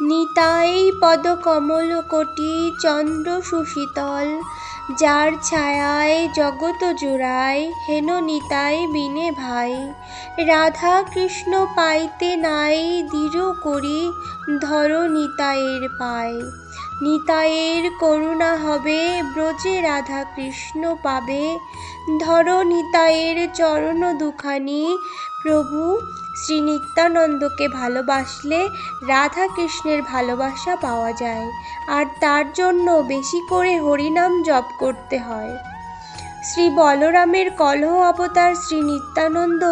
নিতাই পদকমল কোটি চন্দ্র সুশীতল, যার ছায়ায় জগত জুড়ায় হেন নিতাই বিনে ভাই। রাধা কৃষ্ণ পাইতে নাই দৃঢ় করি, ধর নিতাইয়ের পায় নিতাইয়ের করুণা হবে, ব্রজে রাধা কৃষ্ণ পাবে। ধর নিতাইয়ের চরণ দুখানি, প্রভু শ্রী নিত্যানন্দকে ভালোবাসলে রাধা কৃষ্ণের ভালোবাসা পাওয়া যায়, আর তার জন্য বেশি করে হরিনাম জপ করতে হয়। শ্রী বলরামের কলহ অবতার শ্রী নিত্যানন্দ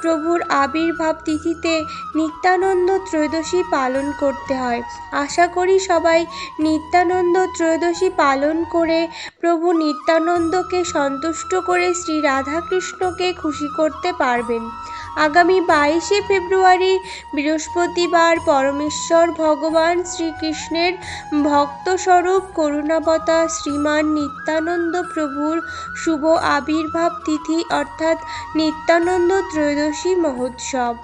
প্রভুর আবির্ভাব তিথিতে নিত্যানন্দ ত্রয়োদশী পালন করতে হয়। আশা করি সবাই নিত্যানন্দ ত্রয়োদশী পালন করে প্রভু নিত্যানন্দকে সন্তুষ্ট করে শ্রী রাধাকৃষ্ণকে খুশি করতে পারবেন। আগামী বাইশে ফেব্রুয়ারি বৃহস্পতিবার পরমেশ্বর ভগবান শ্রীকৃষ্ণের ভক্তস্বরূপ করুণাবতা শ্রীমান নিত্যানন্দ প্রভুর শুভ আবির্ভাব তিথি অর্থাৎ নিত্যানন্দ ত্রয়োদশী মহোৎসব।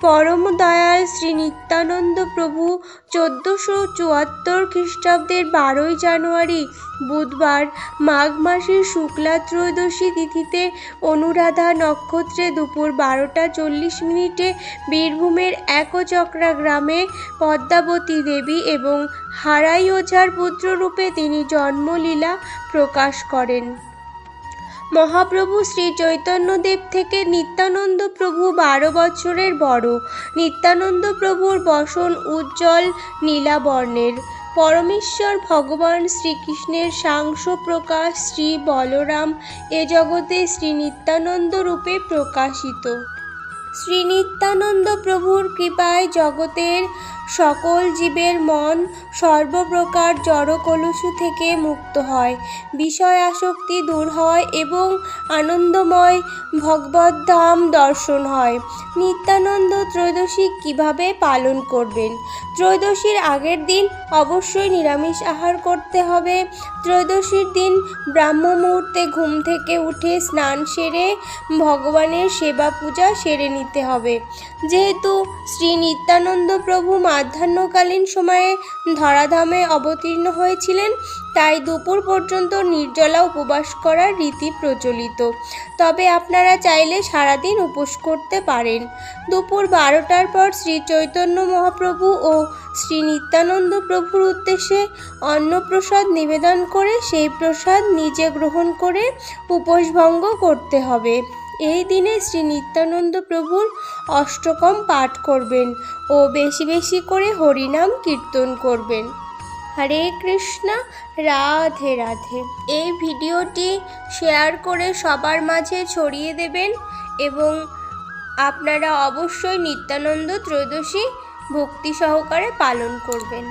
পরম দয়াল শ্রী নিত্যানন্দ প্রভু চোদ্দোশো চুয়াত্তর খ্রিস্টাব্দের বারোই জানুয়ারি বুধবার মাঘ মাসের শুক্লা ত্রয়োদশী তিথিতে অনুরাধা নক্ষত্রে দুপুর বারোটা চল্লিশ মিনিটে বীরভূমের একচক্রা গ্রামে পদ্মাবতী দেবী এবং হারাই ওঝার পুত্ররূপে তিনি জন্মলীলা প্রকাশ করেন। মহাপ্রভু শ্রী চৈতন্যদেব থেকে নিত্যানন্দ প্রভু বারো বছরের বড়। নিত্যানন্দ প্রভুর বসন উজ্জ্বল নীলাবর্ণের। পরমেশ্বর ভগবান শ্রীকৃষ্ণের সাংস প্রকাশ শ্রী বলরাম এ জগতে শ্রী নিত্যানন্দ রূপে প্রকাশিত। শ্রী নিত্যানন্দ প্রভুর কৃপায় জগতের সকল জীবের মন সর্বপ্রকার জড়কলুষু থেকে মুক্ত হয়। বিষয় আসক্তি দূর হয় এবং আনন্দময় ভগবদ্ধাম দর্শন হয়। নিত্যানন্দ ত্রয়োদশী কীভাবে পালন করবেন? ত্রয়োদশীর আগের দিন অবশ্যই নিরামিষ আহার করতে হবে। ত্রয়োদশীর দিন ব্রাহ্ম মুহূর্তে ঘুম থেকে উঠে স্নান সেরে ভগবানের সেবা পূজা সেরে নিতে হবে। যেহেতু শ্রী নিত্যানন্দ প্রভু মাধ্যাহ্নকালীন সময়ে ধরাধামে অবতীর্ণ হয়েছিলেন, তাই দুপুর পর্যন্ত নির্জলা উপবাস করার রীতি প্রচলিত। তবে আপনারা চাইলে সারাদিন উপোস করতে পারেন। দুপুর বারোটার পর শ্রী চৈতন্য মহাপ্রভু ও শ্রী নিত্যানন্দ প্রভুর উদ্দেশ্যে অন্নপ্রসাদ নিবেদন করে সেই প্রসাদ নিজে গ্রহণ করে উপোসভঙ্গ করতে হবে। এই দিনে শ্রী নিত্যানন্দ প্রভুর অষ্টকম পাঠ করবেন ও বেশি বেশি করে হরিনাম কীর্তন করবেন। হরে কৃষ্ণ, রাধে রাধে। এই ভিডিওটি শেয়ার করে সবার মাঝে ছড়িয়ে দেবেন এবং আপনারা অবশ্যই নিত্যানন্দ ত্রয়োদশী ভক্তি সহকারে পালন করবেন।